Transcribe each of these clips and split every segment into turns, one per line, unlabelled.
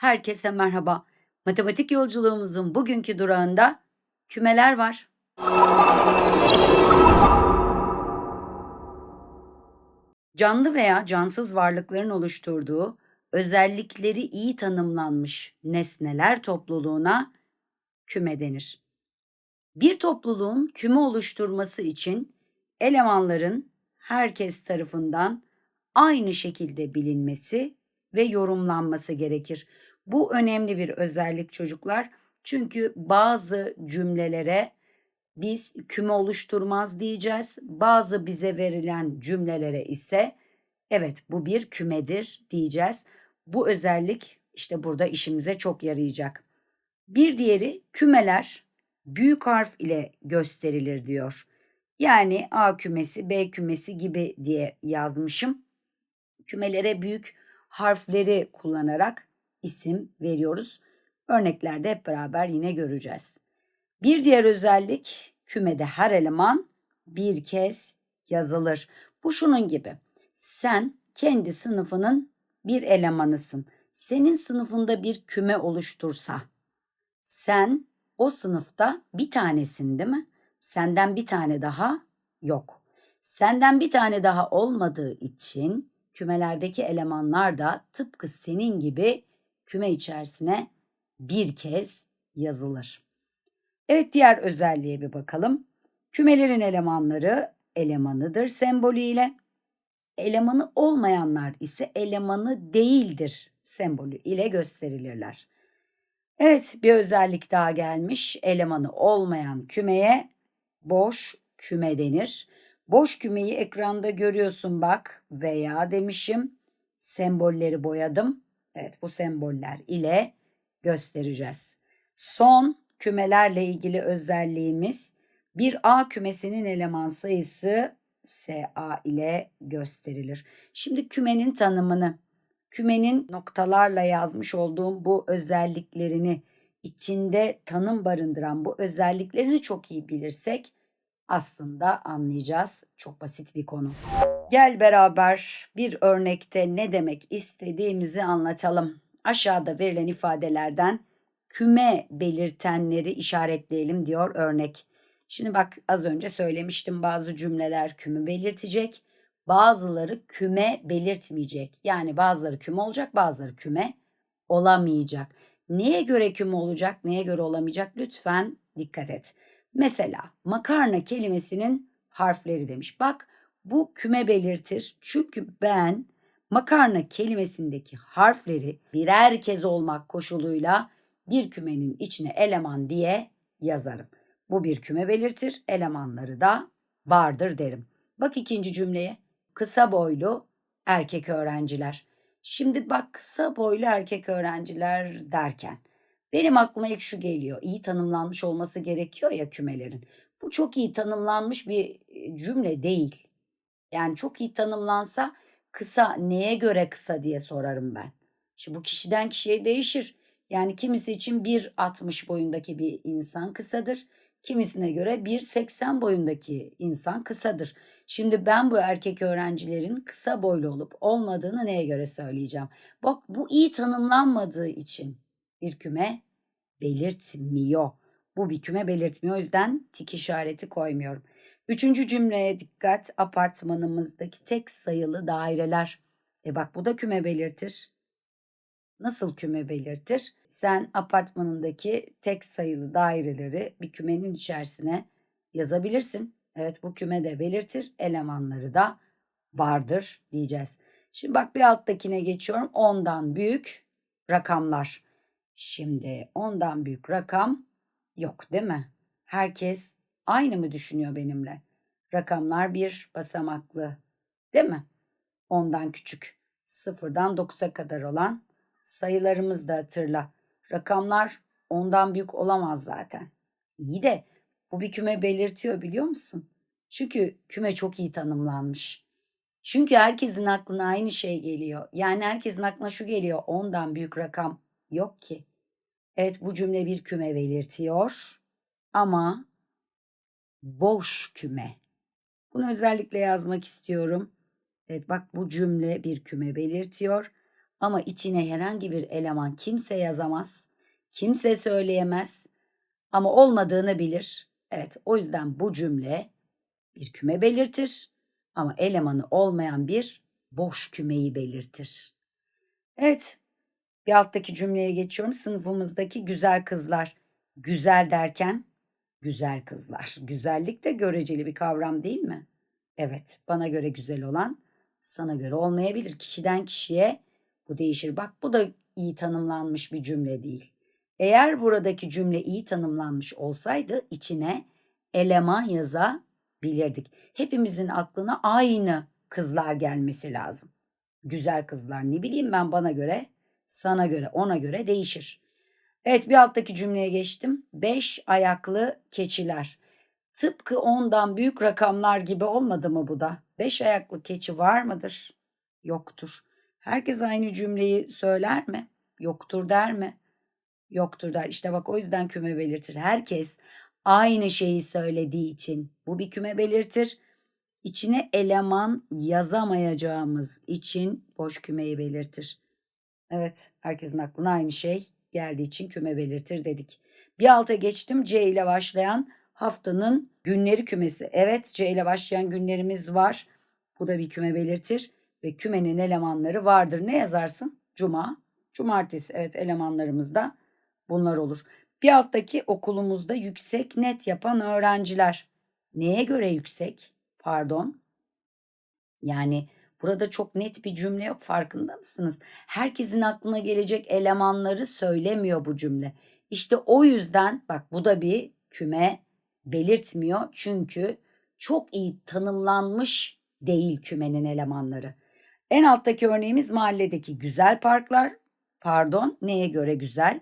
Herkese merhaba. Matematik yolculuğumuzun bugünkü durağında kümeler var. Canlı veya cansız varlıkların oluşturduğu özellikleri iyi tanımlanmış nesneler topluluğuna küme denir. Bir topluluğun küme oluşturması için elemanların herkes tarafından aynı şekilde bilinmesi ve yorumlanması gerekir. Bu önemli bir özellik çocuklar. Çünkü bazı cümlelere biz küme oluşturmaz diyeceğiz. Bazı bize verilen cümlelere ise evet bu bir kümedir diyeceğiz. Bu özellik işte burada işimize çok yarayacak. Bir diğeri kümeler büyük harf ile gösterilir diyor. Yani A kümesi, B kümesi gibi diye yazmışım. Kümelere büyük harfleri kullanarak isim veriyoruz. Örneklerde hep beraber yine göreceğiz. Bir diğer özellik kümede her eleman bir kez yazılır. Bu şunun gibi. Sen kendi sınıfının bir elemanısın. Senin sınıfında bir küme oluştursa sen o sınıfta bir tanesin değil mi? Senden bir tane daha yok. Senden bir tane daha olmadığı için kümelerdeki elemanlar da tıpkı senin gibi küme içerisine bir kez yazılır. Evet diğer özelliğe bir bakalım. Kümelerin elemanları elemanıdır sembolüyle. Elemanı olmayanlar ise elemanı değildir sembolü ile gösterilirler. Evet bir özellik daha gelmiş. Elemanı olmayan kümeye boş küme denir. Boş kümeyi ekranda görüyorsun bak veya demişim. Sembolleri boyadım. Evet bu semboller ile göstereceğiz. Son kümelerle ilgili özelliğimiz bir A kümesinin eleman sayısı SA ile gösterilir. Şimdi kümenin tanımını, kümenin noktalarla yazmış olduğum bu özelliklerini içinde tanım barındıran bu özelliklerini çok iyi bilirsek aslında anlayacağız. Çok basit bir konu. Gel beraber bir örnekte ne demek istediğimizi anlatalım. Aşağıda verilen ifadelerden küme belirtenleri işaretleyelim diyor örnek. Şimdi bak az önce söylemiştim bazı cümleler küme belirtecek, bazıları küme belirtmeyecek. Yani bazıları küme olacak, bazıları küme olamayacak. Neye göre küme olacak, neye göre olamayacak lütfen dikkat et. Mesela makarna kelimesinin harfleri demiş. Bak bu küme belirtir. Çünkü ben makarna kelimesindeki harfleri birer kez olmak koşuluyla bir kümenin içine eleman diye yazarım. Bu bir küme belirtir. Elemanları da vardır derim. Bak ikinci cümleye. Kısa boylu erkek öğrenciler. Şimdi bak kısa boylu erkek öğrenciler derken benim aklıma ilk şu geliyor. İyi tanımlanmış olması gerekiyor ya kümelerin. Bu çok iyi tanımlanmış bir cümle değil. Yani çok iyi tanımlansa kısa neye göre kısa diye sorarım ben. Şimdi bu kişiden kişiye değişir. Yani kimisi için 1.60 boyundaki bir insan kısadır. Kimisine göre 1.80 boyundaki insan kısadır. Şimdi ben bu erkek öğrencilerin kısa boylu olup olmadığını neye göre söyleyeceğim? Bak bu iyi tanımlanmadığı için bir küme belirtmiyor. Bu bir küme belirtmiyor. O yüzden tik işareti koymuyorum. Üçüncü cümleye dikkat. Apartmanımızdaki tek sayılı daireler. E bak bu da küme belirtir. Nasıl küme belirtir? Sen apartmanındaki tek sayılı daireleri bir kümenin içerisine yazabilirsin. Evet bu küme de belirtir. Elemanları da vardır diyeceğiz. Şimdi bak bir alttakine geçiyorum. 10'dan büyük rakamlar. Şimdi 10'dan büyük rakam yok değil mi? Herkes aynı mı düşünüyor benimle? Rakamlar bir basamaklı değil mi? 10'dan küçük. Sıfırdan 9'a kadar olan sayılarımız da hatırla. Rakamlar ondan büyük olamaz zaten. İyi de bu bir küme belirtiyor biliyor musun? Çünkü küme çok iyi tanımlanmış. Çünkü herkesin aklına aynı şey geliyor. Yani herkesin aklına şu geliyor. Ondan büyük rakam yok ki. Evet bu cümle bir küme belirtiyor. Ama boş küme. Bunu özellikle yazmak istiyorum. Evet bak bu cümle bir küme belirtiyor. Ama içine herhangi bir eleman kimse yazamaz, kimse söyleyemez ama olmadığını bilir. Evet, o yüzden bu cümle bir küme belirtir ama elemanı olmayan bir boş kümeyi belirtir. Evet, bir alttaki cümleye geçiyorum. Sınıfımızdaki güzel kızlar. Güzel derken güzel kızlar. Güzellik de göreceli bir kavram değil mi? Evet, bana göre güzel olan sana göre olmayabilir. Kişiden kişiye bu değişir. Bak bu da iyi tanımlanmış bir cümle değil. Eğer buradaki cümle iyi tanımlanmış olsaydı içine eleman yazabilirdik. Hepimizin aklına aynı kızlar gelmesi lazım. Güzel kızlar ne bileyim ben bana göre, sana göre, ona göre değişir. Evet bir alttaki cümleye geçtim. Beş ayaklı keçiler. Tıpkı ondan büyük rakamlar gibi olmadı mı bu da? Beş ayaklı keçi var mıdır? Yoktur. Herkes aynı cümleyi söyler mi? Yoktur der mi? Yoktur der. İşte bak o yüzden küme belirtir. Herkes aynı şeyi söylediği için bu bir küme belirtir. İçine eleman yazamayacağımız için boş kümeyi belirtir. Evet, herkesin aklına aynı şey geldiği için küme belirtir dedik. Bir alta geçtim. C ile başlayan haftanın günleri kümesi. Evet, C ile başlayan günlerimiz var. Bu da bir küme belirtir ve kümenin elemanları vardır. Ne yazarsın? Cuma, cumartesi. Evet, elemanlarımız da bunlar olur. Bir alttaki okulumuzda yüksek net yapan öğrenciler. Neye göre yüksek? Pardon. Yani burada çok net bir cümle yok farkında mısınız? Herkesin aklına gelecek elemanları söylemiyor bu cümle. İşte o yüzden bak bu da bir küme belirtmiyor. Çünkü çok iyi tanımlanmış değil kümenin elemanları. En alttaki örneğimiz mahalledeki güzel parklar. Pardon, neye göre güzel?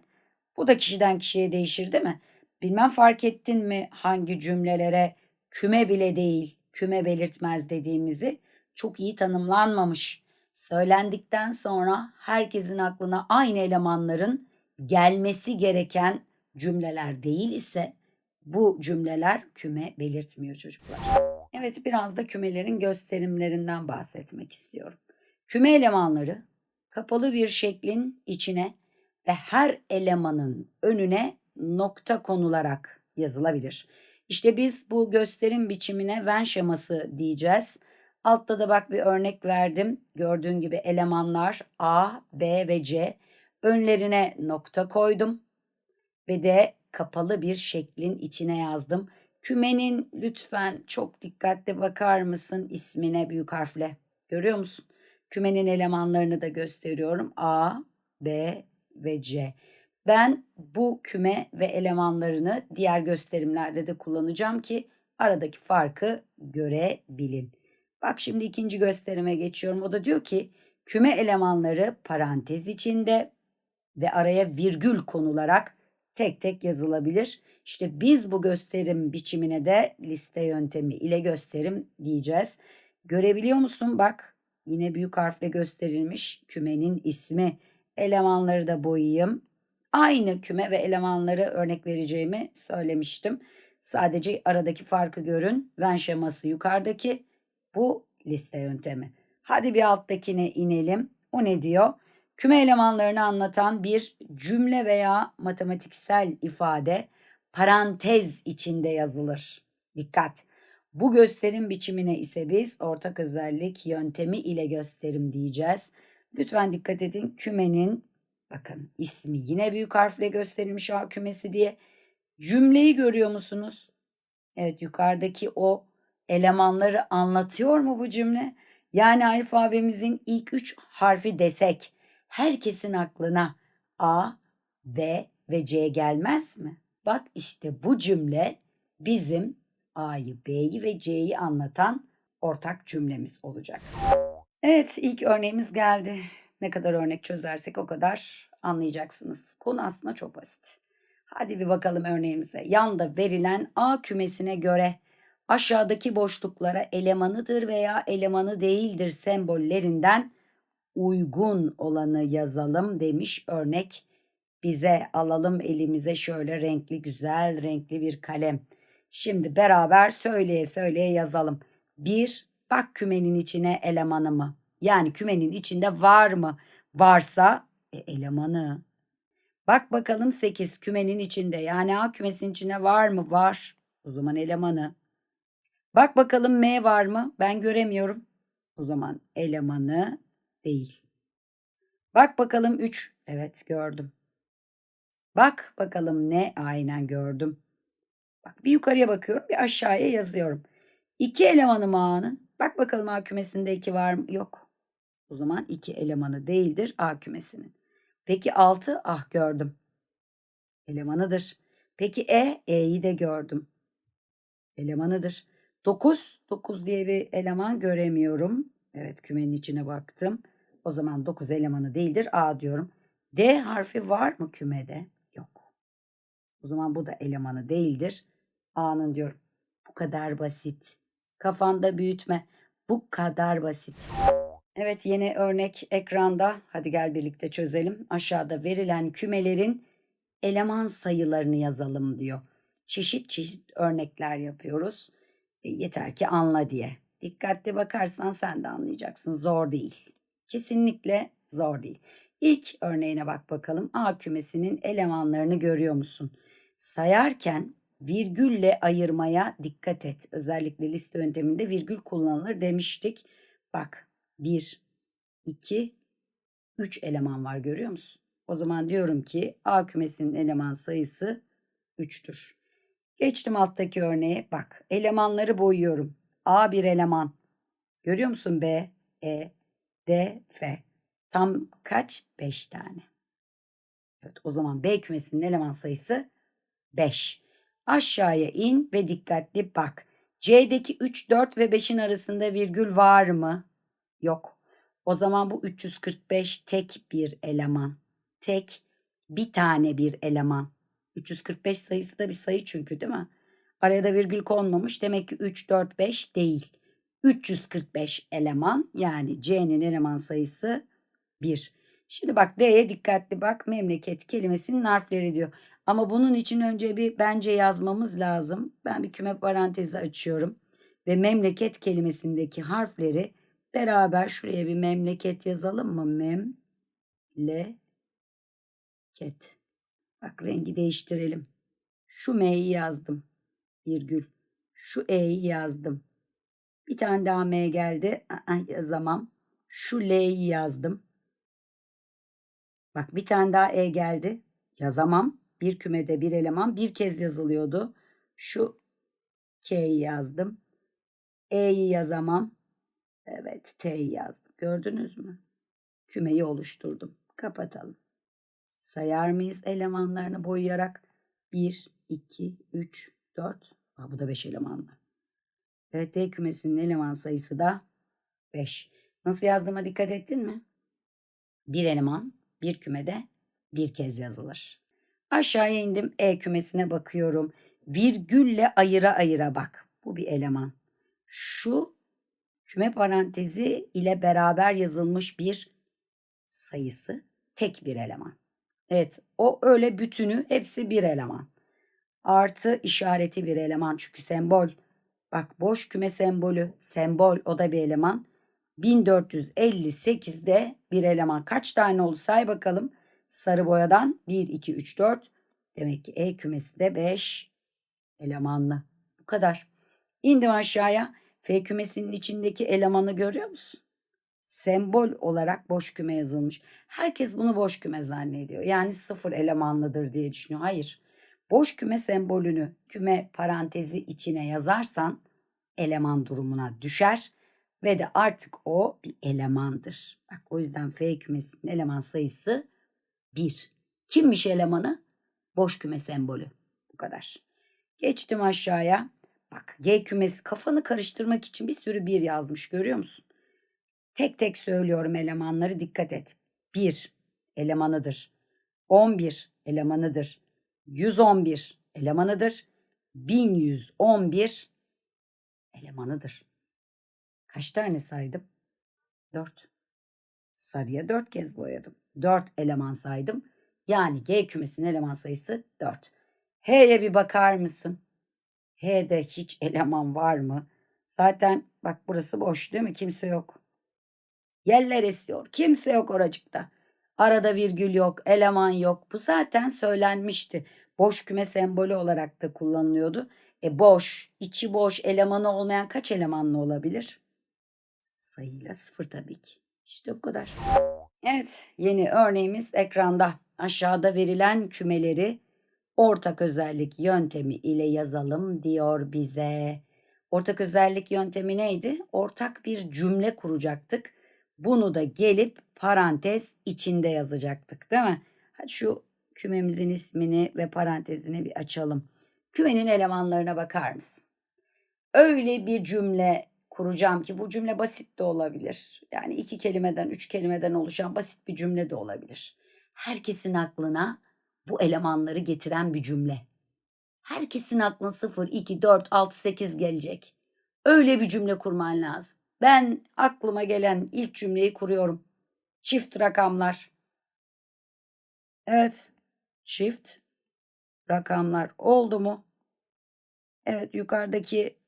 Bu da kişiden kişiye değişir değil mi? Bilmem fark ettin mi hangi cümlelere küme bile değil, küme belirtmez dediğimizi çok iyi tanımlanmamış. Söylendikten sonra herkesin aklına aynı elemanların gelmesi gereken cümleler değil ise bu cümleler küme belirtmiyor çocuklar. Evet biraz da kümelerin gösterimlerinden bahsetmek istiyorum. Küme elemanları kapalı bir şeklin içine ve her elemanın önüne nokta konularak yazılabilir. İşte biz bu gösterim biçimine Venn şeması diyeceğiz. Altta da bak bir örnek verdim. Gördüğün gibi elemanlar A, B ve C. Önlerine nokta koydum ve de kapalı bir şeklin içine yazdım. Kümenin lütfen çok dikkatli bakar mısın ismine büyük harfle. Görüyor musun? Kümenin elemanlarını da gösteriyorum. A, B ve C. Ben bu küme ve elemanlarını diğer gösterimlerde de kullanacağım ki aradaki farkı görebilin. Bak şimdi ikinci gösterime geçiyorum. O da diyor ki küme elemanları parantez içinde ve araya virgül konularak tek tek yazılabilir. İşte biz bu gösterim biçimine de liste yöntemi ile gösterim diyeceğiz. Görebiliyor musun? Bak yine büyük harfle gösterilmiş kümenin ismi. Elemanları da boyayayım. Aynı küme ve elemanları örnek vereceğimi söylemiştim. Sadece aradaki farkı görün. Venn şeması yukarıdaki, bu liste yöntemi. Hadi bir alttakine inelim. O ne diyor? Küme elemanlarını anlatan bir cümle veya matematiksel ifade parantez içinde yazılır. Dikkat! Bu gösterim biçimine ise biz ortak özellik yöntemi ile gösterim diyeceğiz. Lütfen dikkat edin kümenin bakın ismi yine büyük harfle gösterilmiş A kümesi diye. Cümleyi görüyor musunuz? Evet yukarıdaki o elemanları anlatıyor mu bu cümle? Yani alfabemizin ilk üç harfi desek herkesin aklına A, B ve C gelmez mi? Bak işte bu cümle bizim A'yı, B'yi ve C'yi anlatan ortak cümlemiz olacak. Evet ilk örneğimiz geldi. Ne kadar örnek çözersek o kadar anlayacaksınız. Konu aslında çok basit. Hadi bir bakalım örneğimize. Yanda verilen A kümesine göre aşağıdaki boşluklara elemanıdır veya elemanı değildir sembollerinden uygun olanı yazalım demiş örnek bize alalım elimize şöyle renkli güzel renkli bir kalem. Şimdi beraber söyleye söyleye yazalım. Bir, bak kümenin içine elemanı mı? Yani kümenin içinde var mı? Varsa e, elemanı. Bak bakalım 8 kümenin içinde. Yani A kümesinin içinde var mı? Var. O zaman elemanı. Bak bakalım M var mı? Ben göremiyorum. O zaman elemanı değil. Bak bakalım 3. Evet gördüm. Bak bakalım ne? Aynen gördüm. Bak bir yukarıya bakıyorum bir aşağıya yazıyorum. İki elemanı mı A'nın? Bak bakalım A kümesinde 2 var mı? Yok. O zaman iki elemanı değildir A kümesinin. Peki 6? Ah gördüm. Elemanıdır. Peki E? E'yi de gördüm. Elemanıdır. 9? 9 diye bir eleman göremiyorum. Evet kümenin içine baktım. O zaman 9 elemanı değildir. A diyorum. D harfi var mı kümede? Yok. O zaman bu da elemanı değildir. A'nın diyorum. Bu kadar basit. Kafanda büyütme. Bu kadar basit. Evet yeni örnek ekranda. Hadi gel birlikte çözelim. Aşağıda verilen kümelerin eleman sayılarını yazalım diyor. Çeşit çeşit örnekler yapıyoruz. E, yeter ki anla diye. Dikkatli bakarsan sen de anlayacaksın. Zor değil. Kesinlikle zor değil. İlk örneğine bak bakalım. A kümesinin elemanlarını görüyor musun? Sayarken virgülle ayırmaya dikkat et. Özellikle liste yönteminde virgül kullanılır demiştik. Bak 1, 2, 3 eleman var görüyor musun? O zaman diyorum ki A kümesinin eleman sayısı 3'tür. Geçtim alttaki örneğe. Bak elemanları boyuyorum. A bir eleman. Görüyor musun? B, E, D, F. Tam kaç? 5 tane. Evet o zaman B kümesinin eleman sayısı 5. Aşağıya in ve dikkatli bak. C'deki 3, 4 ve 5'in arasında virgül var mı? Yok. O zaman bu 345 tek bir eleman. Tek bir tane bir eleman. 345 sayısı da bir sayı çünkü değil mi? Araya da virgül konmamış. Demek ki 3, 4, 5 değil. 345 eleman yani C'nin eleman sayısı 1. Şimdi bak D'ye dikkatli bak. Memleket kelimesinin harfleri diyor. Ama bunun için önce bir bence yazmamız lazım. Ben bir küme parantezi açıyorum. Ve memleket kelimesindeki harfleri beraber şuraya bir memleket yazalım mı? Mem, le, ket. Bak rengi değiştirelim. Şu M'yi yazdım. Virgül. Şu E'yi yazdım. Bir tane daha M geldi. Aa, yazamam. Şu L'yi yazdım. Bak bir tane daha E geldi. Yazamam. Bir kümede bir eleman bir kez yazılıyordu. Şu K'yi yazdım. E'yi yazamam. Evet T'yi yazdım. Gördünüz mü? Kümeyi oluşturdum. Kapatalım. Sayar mıyız elemanlarını boyayarak? 1, 2, 3, 4. Aa, bu da 5 elemanlı. Evet D kümesinin eleman sayısı da 5. Nasıl yazdığıma dikkat ettin mi? Bir eleman bir kümede bir kez yazılır. Aşağıya indim E kümesine bakıyorum. Virgülle ayıra ayıra bak. Bu bir eleman. Şu küme parantezi ile beraber yazılmış bir sayısı tek bir eleman. Evet o öyle bütünü hepsi bir eleman. Artı işareti bir eleman çünkü sembol. Bak boş küme sembolü sembol o da bir eleman. 1458'de bir eleman kaç tane oldu say bakalım. Sarı boyadan 1, 2, 3, 4. Demek ki E kümesi de 5 elemanlı. Bu kadar. İndim aşağıya. F kümesinin içindeki elemanı görüyor musun? Sembol olarak boş küme yazılmış. Herkes bunu boş küme zannediyor. Yani sıfır elemanlıdır diye düşünüyor. Hayır. Boş küme sembolünü küme parantezi içine yazarsan eleman durumuna düşer ve de artık o bir elemandır. Bak o yüzden F kümesinin eleman sayısı 1. Kimmiş elemanı? Boş küme sembolü. Bu kadar. Geçtim aşağıya. Bak G kümesi kafanı karıştırmak için bir sürü bir yazmış görüyor musun? Tek tek söylüyorum elemanları dikkat et. 1 elemanıdır. 11 elemanıdır. 111 elemanıdır. 1111 elemanıdır. Kaç tane saydım? 4. Sarıya 4 kez boyadım. 4 eleman saydım. Yani G kümesinin eleman sayısı 4. H'ye bir bakar mısın? H'de hiç eleman var mı? Zaten bak burası boş değil mi? Kimse yok. Yeller esiyor. Kimse yok oracıkta. Arada virgül yok, eleman yok. Bu zaten söylenmişti. Boş küme sembolü olarak da kullanılıyordu. E boş, içi boş, elemanı olmayan kaç elemanlı olabilir? Sayıyla sıfır tabii ki. İşte bu kadar. Evet, yeni örneğimiz ekranda. Aşağıda verilen kümeleri ortak özellik yöntemi ile yazalım diyor bize. Ortak özellik yöntemi neydi? Ortak bir cümle kuracaktık. Bunu da gelip parantez içinde yazacaktık, değil mi? Hadi şu kümemizin ismini ve parantezini bir açalım. Kümenin elemanlarına bakar mısın? Öyle bir cümle kuracağım ki bu cümle basit de olabilir. Yani iki kelimeden, üç kelimeden oluşan basit bir cümle de olabilir. Herkesin aklına bu elemanları getiren bir cümle. Herkesin aklına 0, 2, 4, 6, 8 gelecek. Öyle bir cümle kurman lazım. Ben aklıma gelen ilk cümleyi kuruyorum. Çift rakamlar. Evet. Çift rakamlar oldu mu? Evet yukarıdaki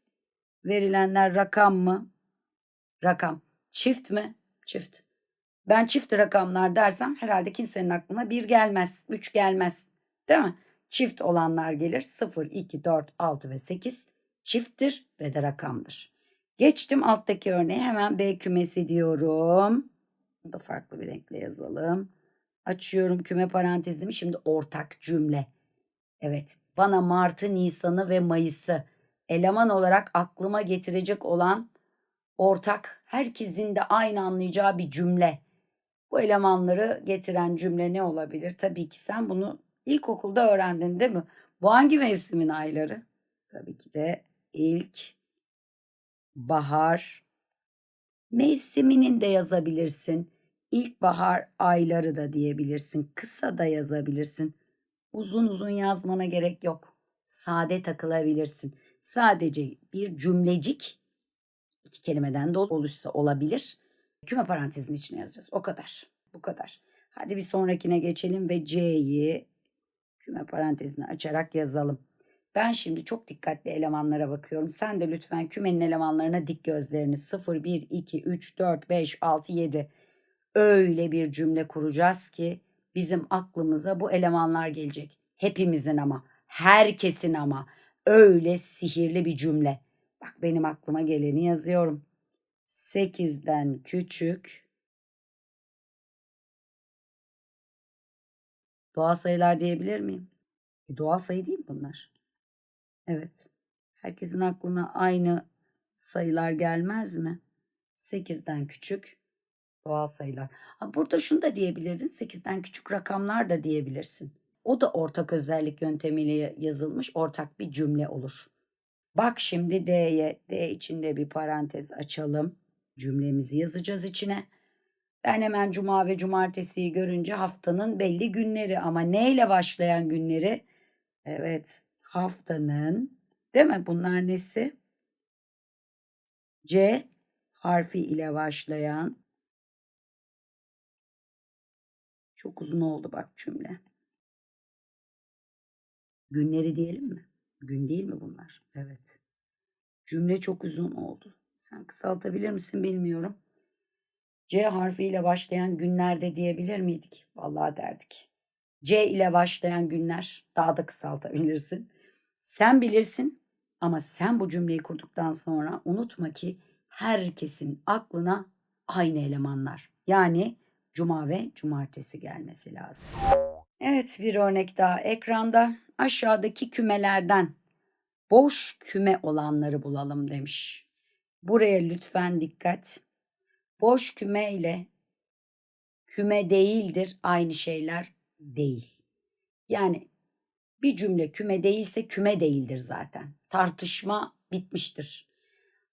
verilenler rakam mı? Rakam. Çift mi? Çift. Ben çift rakamlar dersem herhalde kimsenin aklına bir gelmez, üç gelmez. Değil mi? Çift olanlar gelir. 0, 2, 4, 6 ve 8 çifttir ve de rakamdır. Geçtim alttaki örneği hemen B kümesi diyorum. Bu da farklı bir renkle yazalım. Açıyorum küme parantezimi. Şimdi ortak cümle. Evet bana Mart'ı, Nisan'ı ve Mayıs'ı eleman olarak aklıma getirecek olan ortak, herkesin de aynı anlayacağı bir cümle. Bu elemanları getiren cümle ne olabilir? Tabii ki sen bunu ilkokulda öğrendin değil mi? Bu hangi mevsimin ayları? Tabii ki de ilk bahar mevsiminin de yazabilirsin. İlkbahar ayları da diyebilirsin. Kısa da yazabilirsin. Uzun uzun yazmana gerek yok. Sade takılabilirsin. Sadece bir cümlecik iki kelimeden de oluşsa olabilir. Küme parantezin içine yazacağız. O kadar. Bu kadar. Hadi bir sonrakine geçelim ve C'yi küme parantezini açarak yazalım. Ben şimdi çok dikkatli elemanlara bakıyorum. Sen de lütfen kümenin elemanlarına dik gözlerini. 0, 1, 2, 3, 4, 5, 6, 7. Öyle bir cümle kuracağız ki bizim aklımıza bu elemanlar gelecek. Hepimizin ama, herkesin ama. Öyle sihirli bir cümle. Bak benim aklıma geleni yazıyorum. 8'den küçük doğal sayılar diyebilir miyim? E, doğal sayı değil mi bunlar? Evet. Herkesin aklına aynı sayılar gelmez mi? 8'den küçük doğal sayılar. Ha, burada şunu da diyebilirdin. 8'den küçük rakamlar da diyebilirsin. O da ortak özellik yöntemiyle yazılmış ortak bir cümle olur. Bak şimdi D'ye, D içinde bir parantez açalım. Cümlemizi yazacağız içine. Ben hemen cuma ve cumartesiyi görünce haftanın belli günleri ama neyle başlayan günleri? Evet, haftanın değil mi? Bunlar nesi? C harfi ile başlayan çok uzun oldu bak cümle. Günleri diyelim mi? Gün değil mi bunlar? Evet. Cümle çok uzun oldu. Sen kısaltabilir misin bilmiyorum. C harfiyle başlayan günlerde diyebilir miydik? Vallahi derdik. C ile başlayan günler daha da kısaltabilirsin. Sen bilirsin ama sen bu cümleyi kurduktan sonra unutma ki herkesin aklına aynı elemanlar. Yani cuma ve cumartesi gelmesi lazım. Evet bir örnek daha ekranda aşağıdaki kümelerden boş küme olanları bulalım demiş. Buraya lütfen dikkat. Boş küme ile küme değildir aynı şeyler değil. Yani bir cümle küme değilse küme değildir zaten. Tartışma bitmiştir.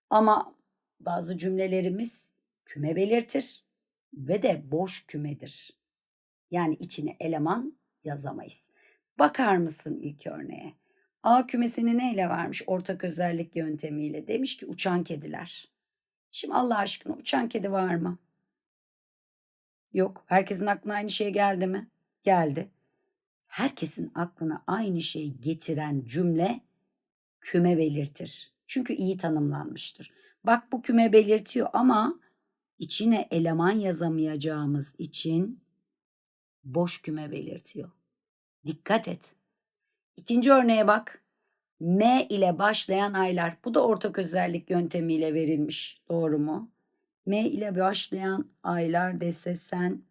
Ama bazı cümlelerimiz küme belirtir ve de boş kümedir. Yani içine eleman yazamayız. Bakar mısın ilk örneğe? A kümesini neyle vermiş? Ortak özellik yöntemiyle. Demiş ki uçan kediler. Şimdi Allah aşkına uçan kedi var mı? Yok. Herkesin aklına aynı şey geldi mi? Geldi. Herkesin aklına aynı şeyi getiren cümle küme belirtir. Çünkü iyi tanımlanmıştır. Bak bu küme belirtiyor ama içine eleman yazamayacağımız için boş küme belirtiyor. Dikkat et. İkinci örneğe bak. M ile başlayan aylar. Bu da ortak özellik yöntemiyle verilmiş. Doğru mu? M ile başlayan aylar dese sen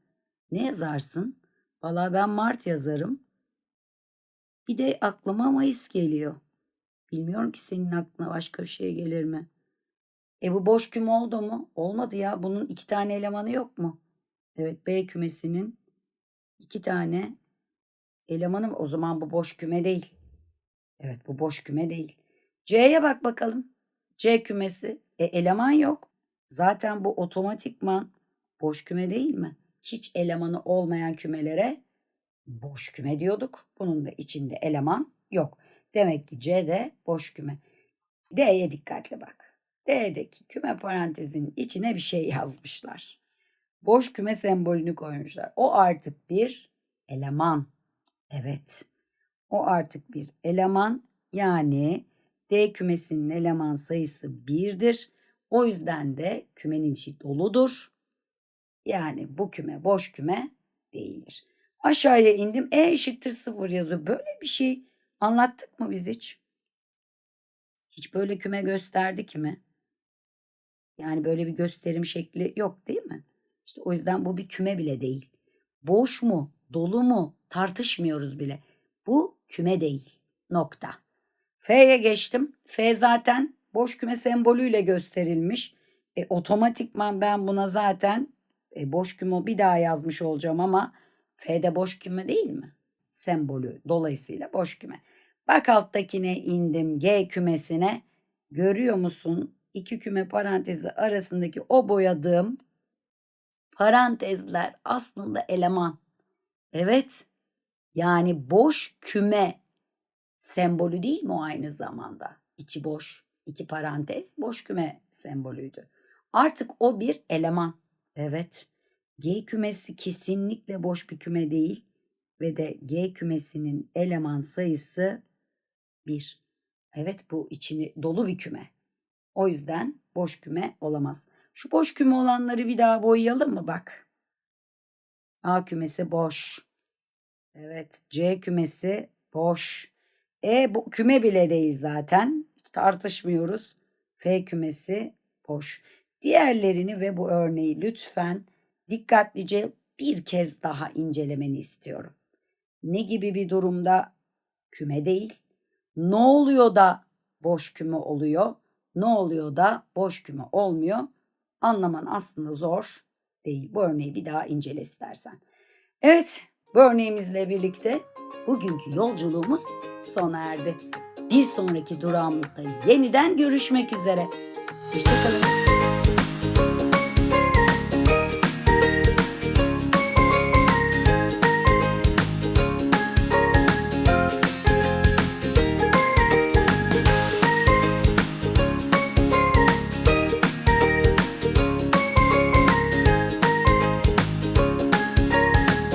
ne yazarsın? Valla ben Mart yazarım. Bir de aklıma Mayıs geliyor. Bilmiyorum ki senin aklına başka bir şey gelir mi? E bu boş küme oldu mu? Olmadı ya. Bunun iki tane elemanı yok mu? Evet B kümesinin iki tane elemanı mı? O zaman bu boş küme değil. Evet bu boş küme değil. C'ye bak bakalım. C kümesi. E eleman yok. Zaten bu otomatikman boş küme değil mi? Hiç elemanı olmayan kümelere boş küme diyorduk. Bunun da içinde eleman yok. Demek ki C de boş küme. D'ye dikkatli bak. D'deki küme parantezinin içine bir şey yazmışlar. Boş küme sembolünü koymuşlar. O artık bir eleman. Evet. O artık bir eleman. Yani D kümesinin eleman sayısı 1'dir. O yüzden de kümenin içi doludur. Yani bu küme boş küme değildir. Aşağıya indim. E eşittir 0 yazıyor. Böyle bir şey anlattık mı biz hiç? Hiç böyle küme gösterdik mi? Yani böyle bir gösterim şekli yok değil mi? İşte o yüzden bu bir küme bile değil. Boş mu, dolu mu tartışmıyoruz bile. Bu küme değil. Nokta. F'ye geçtim. F zaten boş küme sembolüyle gösterilmiş. E, otomatikman ben buna zaten e, boş küme bir daha yazmış olacağım ama F'de boş küme değil mi? Sembolü dolayısıyla boş küme. Bak alttakine indim G kümesine. Görüyor musun? İki küme parantezi arasındaki o boyadığım parantezler aslında eleman. Evet. Yani boş küme sembolü değil mi o aynı zamanda? İçi boş, iki parantez boş küme sembolüydü. Artık o bir eleman. Evet. G kümesi kesinlikle boş bir küme değil ve de G kümesinin eleman sayısı 1. Evet bu içini dolu bir küme. O yüzden boş küme olamaz. Şu boş küme olanları bir daha boyayalım mı bak. A kümesi boş. Evet C kümesi boş. E bu küme bile değil zaten. Tartışmıyoruz. F kümesi boş. Diğerlerini ve bu örneği lütfen dikkatlice bir kez daha incelemeni istiyorum. Ne gibi bir durumda küme değil? Ne oluyor da boş küme oluyor? Ne oluyor da boş küme olmuyor? Anlaman aslında zor değil. Bu örneği bir daha incele istersen. Evet, bu örneğimizle birlikte bugünkü yolculuğumuz sona erdi. Bir sonraki durağımızda yeniden görüşmek üzere. Hoşçakalın.